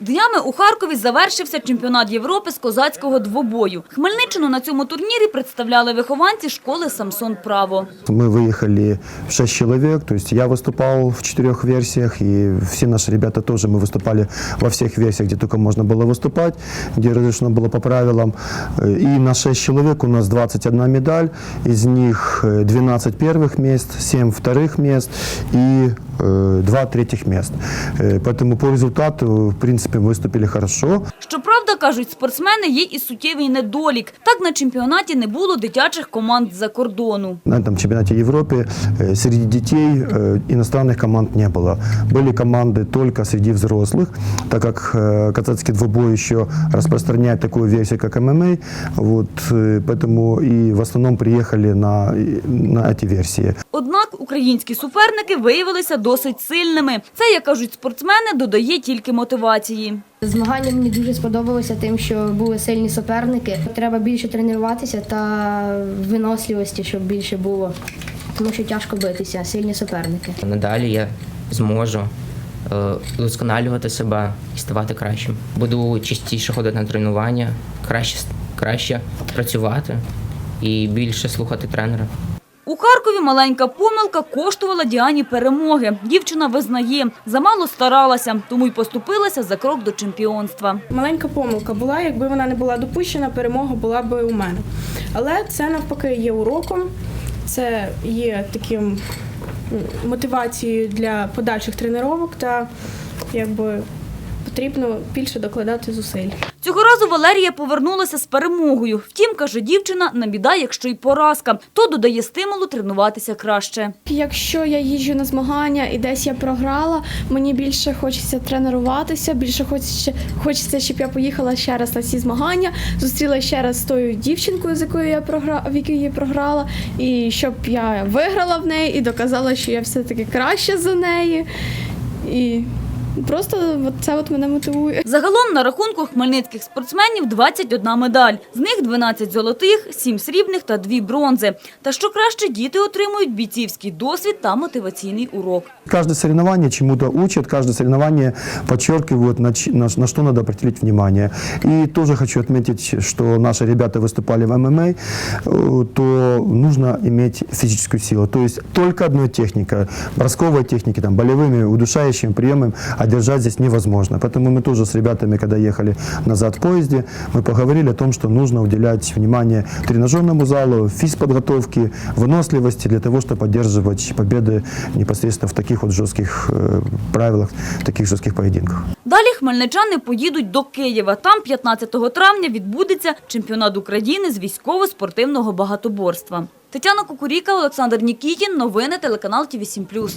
Днями у Харкові завершився чемпіонат Європи з козацького двобою. Хмельниччину на цьому турнірі представляли вихованці школи «Самсон Право». Мы выехали в шесть человек, то есть я выступал в четырех версиях, и все наши ребята тоже, мы выступали во всех версиях, где только можно было выступать, где разрешено было по правилам. Э, И на шесть человек у нас 21 медаль, из них э, 12 первых мест, 7 вторых мест и э, 2 третьих мест. Э, Поэтому по результату, в принципе, выступили хорошо. Щоправда, кажуть, спортсмени є і суттєвий недолік. Так на чемпіонаті не було дитячих команд з-за кордону. На этом чемпионате Европы э, среди детей э, иностранных команд не было. Были команды только среди взрослых, так как э, казацкий двубой еще распространяет такую версию, как ММА. Вот, э, поэтому и в основном приехали на, на эти версии. Однак українські суперники виявилися досить сильними. Це, як кажуть спортсмени, додає тільки мотивації. Змагання мені дуже сподобалося тим, що були сильні суперники. Треба більше тренуватися та виносливості, щоб більше було. Тому що тяжко битися, сильні суперники. Надалі я зможу е, удосконалювати себе і ставати кращим. Буду частіше ходити на тренування, краще, краще працювати і більше слухати тренера. У Харкові маленька помилка коштувала Діані перемоги. Дівчина визнає, замало старалася, тому й поступилася за крок до чемпіонства. Маленька помилка була, якби вона не була допущена, перемога була би у мене. Але це навпаки є уроком, це є таким мотивацією для подальших тренувань та якби потрібно більше докладати зусиль. Цього разу Валерія повернулася з перемогою. Втім, каже дівчина, на біда, якщо й поразка, то додає стимулу тренуватися краще. Якщо я їжджу на змагання і десь я програла, мені більше хочеться тренуватися, більше хочеться, хочеться, щоб я поїхала ще раз на ці змагання, зустріла ще раз з тою дівчинкою, з якою я програ... в якій я програла, і щоб я виграла в неї і доказала, що я все-таки краще за неї. І просто от це от мене мотивує. Загалом на рахунку хмельницьких спортсменів 21 медаль. З них 12 золотих, 7 срібних та 2 бронзи. Та що краще, діти отримують бійцівський досвід та мотиваційний урок. Каждое соревнование чему-то учит, каждое соревнование подчеркивает, на, ч- на ш- на что надо обратить внимание. И тоже хочу отметить, что наши ребята выступали в ММА, э, то нужно иметь физическую силу. То есть только одной техникой, бросковой техники, там, болевыми, удушающими приемами одержать здесь невозможно. Поэтому мы тоже с ребятами, когда ехали назад в поезде, мы поговорили о том, что нужно уделять внимание тренажерному залу, физподготовке, выносливости для того, чтобы поддерживать победы непосредственно в таких вот жестких э, правилах, в таких жестких поединках. Далі хмельничани поїдуть до Києва. Там 15 травня відбудеться чемпіонат України з військово-спортивного багатоборства. Тетяна Кукуріка, Олександр Нікітін. Новини телеканал ТВ7+.